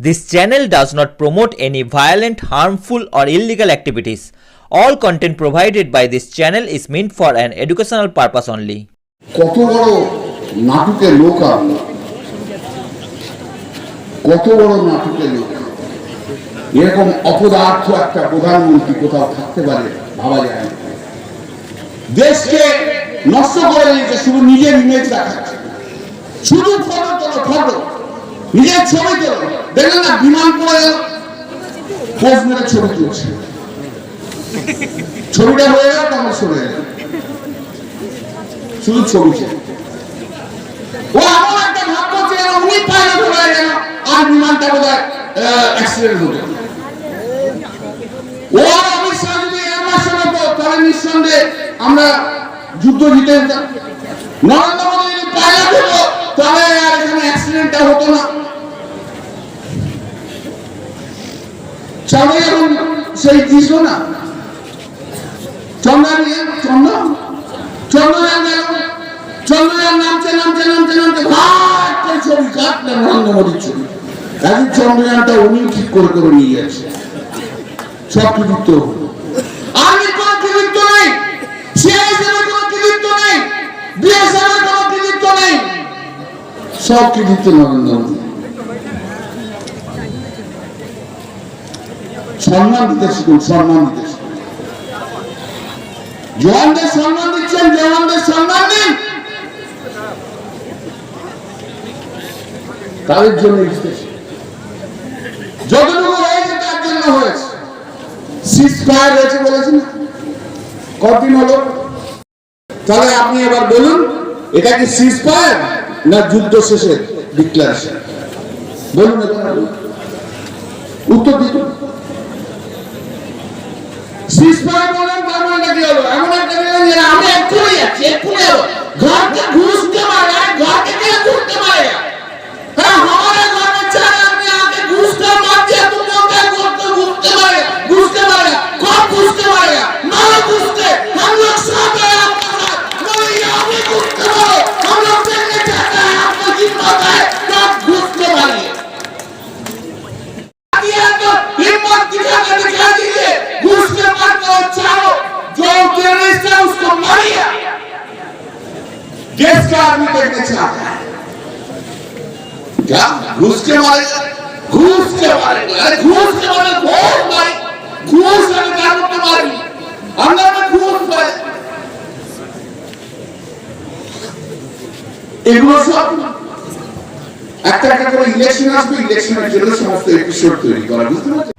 This channel does not promote any violent, harmful, or illegal activities. All content provided by this channel is meant for an educational purpose only. কত বড় নাটকের লোক কত বড় নাটকের লোক এরকম অপদার্থ একটা প্রধানমন্ত্রী কোথাও থাকতে পারে ভাবা যায় না দেশকে নষ্ট করে নিয়েছে শুধু নিজের ইমেজ দেখাচ্ছে শুধু ফটো তোলো ফটো নিজের ছবি তোলো। দেখলেন না বিমান পোজ মেরে ছবি তুলছে। ছবিটা হয়ে গেল তখন সরে শুধু ছবি ও একটা উনি পাইলট হয়ে গেল। আর বিমানটা বোধ হয় অ্যাক্সিডেন্ট ও হতো তাহলে নিঃসন্দেহে আমরা যুদ্ধ জিতে যেতাম নরেন্দ্র মোদী পাইলট হতো তাহলে আর এখানে অ্যাক্সিডেন্টটা হতো না চাঁদে এখন সেই দিস না। চন্দ্রায়ন চন্দ্র? চন্দ্রযান গেল চন্দ্রযান ছবি কাটলেন নরেন্দ্র মোদীর ছবি। এখন চন্দ্রযানটা উনি ঠিক করে করে নিয়ে যাচ্ছে সব কৃতিত্ব সব কৃতিত্ব নরেন্দ্র মোদী? সম্মান দিতে শিখুন, সম্মান দিতে শিখুন। জওয়ানদের সম্মান দিচ্ছেন, জওয়ানদের সম্মান দিন। তাদের জন্য যতটুকু হয়েছে, তার জন্য হয়েছে। হয়েছে বলেছেন কতদিন হলো? তাহলে আপনি এবার বলুন, এটা কি সিক্স ফায়ার না যুদ্ধ শেষের ডিক্লারেশন বলুন উত্তর দিন বলেন তার মানে কি হলো? देश का आदमी देखने चाहता है क्या घुस के मारेगा घुस के मारेगा अरे घुस के मारे बहुत मारे घुस के क्या करते मारी अंदर में घुस मारे এগুলো সব একটা একটা করে ইলেকশন আসবে ইলেকশনের জন্য সমস্ত এপিসোড তৈরি করা বুঝতে পারছেন